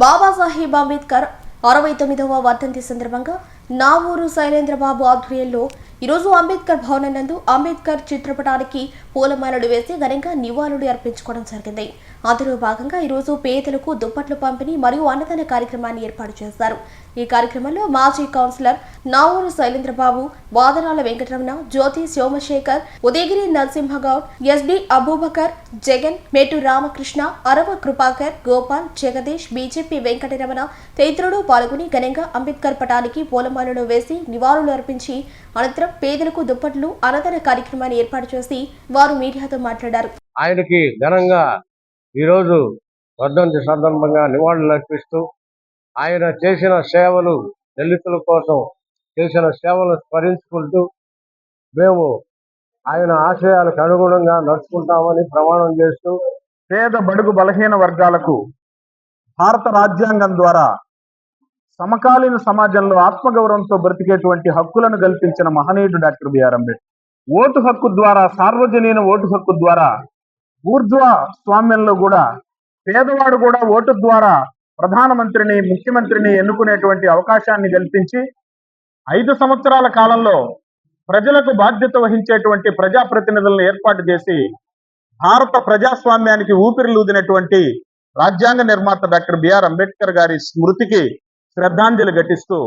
బాబాసాహెబ్ అంబేద్కర్ అరవై తొమ్మిదవ వర్ధంతి సందర్భంగా నా ఊరు శైలేంద్రబాబు ఆధ్వర్యంలో ఈరోజు అంబేద్కర్ భవనం నందు అంబేద్కర్ చిత్రపటానికి పూలమాలలు వేసి ఘనంగా నివాళులు అర్పించుకోవడం జరిగింది. అందులో భాగంగా ఈరోజు పేదలకు దుప్పట్లు పంపిణీ మరియు అన్నదాన కార్యక్రమాన్ని ఏర్పాటు చేశారు. ఈ కార్యక్రమంలో మాజీ councillor Navuru Sailendrababu Vadanala Venkataramana Jyothi Somasekhar Udayagiri Narasimhagoud S B Abubakar Jagan Metu Ramakrishna Arava Krupakar Gopal Jagadish BJP Venkataramana తదితరులు పాల్గొని ఘనంగా అంబేద్కర్ పటానికి పూలమాలను వేసి నివాళులు అర్పించి అనంతరం పేదలకు దుప్పట్లు అన్నదాన కార్యక్రమాన్ని ఏర్పాటు చేసి వారు మీడియాతో మాట్లాడారు. ఆయనకి ఘనంగా ఈరోజు వర్ధంతి సందర్భంగా నివాళులు అర్పిస్తూ ఆయన చేసిన సేవలు దళితుల కోసం చేసిన సేవలు స్మరించుకుంటూ మేము ఆయన ఆశయాలకు అనుగుణంగా నడుచుకుంటామని ప్రమాణం చేస్తూ పేద బడుగు బలహీన వర్గాలకు భారత రాజ్యాంగం ద్వారా సమకాలీన సమాజంలో ఆత్మగౌరవంతో బ్రతికేటువంటి హక్కులను కల్పించిన మహనీయుడు డాక్టర్ బిఆర్ అంబేద్కర్ ఓటు హక్కు ద్వారా సార్వజనీన ఓటు హక్కు ద్వారా ఊర్ధ్వ స్వామ్యంలో కూడా పేదవాడు కూడా ఓటు ద్వారా ప్రధానమంత్రిని ముఖ్యమంత్రిని ఎన్నుకునేటువంటి అవకాశాన్ని కల్పించి ఐదు సంవత్సరాల కాలంలో ప్రజలకు బాధ్యత వహించేటువంటి ప్రజాప్రతినిధులను ఏర్పాటు చేసి భారత ప్రజాస్వామ్యానికి ఊపిరిలూదినటువంటి రాజ్యాంగ నిర్మాత డాక్టర్ బిఆర్ అంబేద్కర్ గారి స్మృతికి శ్రద్ధాంజలి ఘటిస్తూ